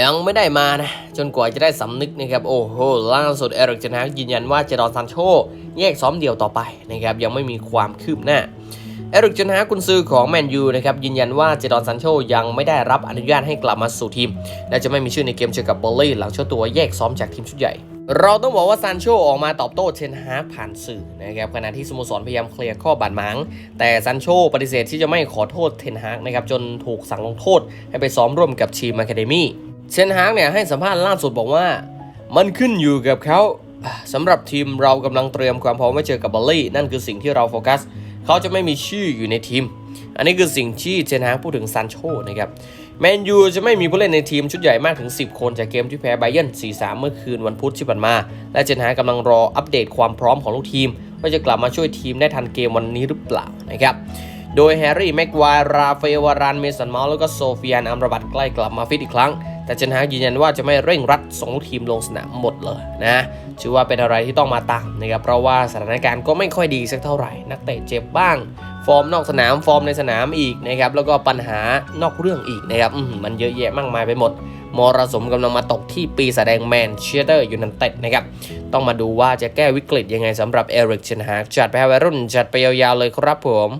ยังไม่ได้มานะ จนกว่าจะได้สำนึกนะครับ โอ้โหล่าสุดเอริกเจนฮากยืนยันว่าเจดอนซานโชแยกซ้อมเดี่ยวต่อไปนะครับยังไม่มีความคืบหน้าเอริกเจนฮากกุนซือของแมนยูนะครับยืนยันว่าเจดอนซานโชยังไม่ได้รับอนุญาตให้กลับมาสู่ทีม และจะไม่มีชื่อในเกมเจอกับเบอร์ลี่หลังเจ้าตัวแยกซ้อมจากทีมชุดใหญ่ เราต้องบอกว่าซานโชออกมาตอบโต้เชนฮากผ่านสื่อนะครับขณะที่สโมสรพยายามเคลียร์ข้อบาดหมาง แต่ซานโชปฏิเสธที่จะไม่ขอโทษเทนฮากนะครับจนถูกสั่งลงโทษให้ไปซ้อมร่วมกับทีมอะคาเดมี่ เชนฮากเนี่ยให้สัมภาษณ์ล่าสุดบอกว่า มันขึ้นอยู่กับเขาสำหรับทีมเรากำลังเตรียมความพร้อมไว้เจอกับบอลลี่นั่นคือสิ่งที่เราโฟกัส เขาจะไม่มีชื่ออยู่ในทีม อันนี้คือสิ่งที่เจนฮางพูดถึงซานโชนะครับแมนยูจะไม่มีผู้เล่นในทีมชุดใหญ่มากถึง 10 คนจากเกมที่แพ้ไบเยน4-3 เมื่อคืนวันพุธที่ผ่านมา และเจนฮางกำลังรออัปเดตความพร้อมของลูกทีม ว่าจะกลับมาช่วยทีมได้ทันเกมวันนี้หรือเปล่านะครับโดยแฮร์รี่แม็กควายราเอลวารานเมสันเมาส์แล้วก็โซเฟียนอัมรบัตใกล้กลับมาฟิตอีกครั้ง แต่เจนฮากยืนยันว่าจะไม่เร่งรัดส่งลูกทีมลงสนามหมดเลยนะถือว่าเป็นอะไรที่ต้องมาตามนะครับเพราะว่าสถานการณ์ก็ไม่ค่อยดีสักเท่าไหร่ นักเตะเจ็บบ้าง ฟอร์มนอกสนามฟอร์มในสนามอีกนะครับแล้วก็ปัญหานอกเรื่องอีกนะครับมันเยอะแยะมากมายไปหมดมรสุมกำลังมาตกที่ปีศาจแดงแมนเชสเตอร์ยูไนเต็ดนะครับ ต้องมาดูว่าจะแก้วิกฤตยังไงสำหรับเอริกเชนฮากจัดไปให้วัยรุ่นจัดไปยาวๆเลยครับผม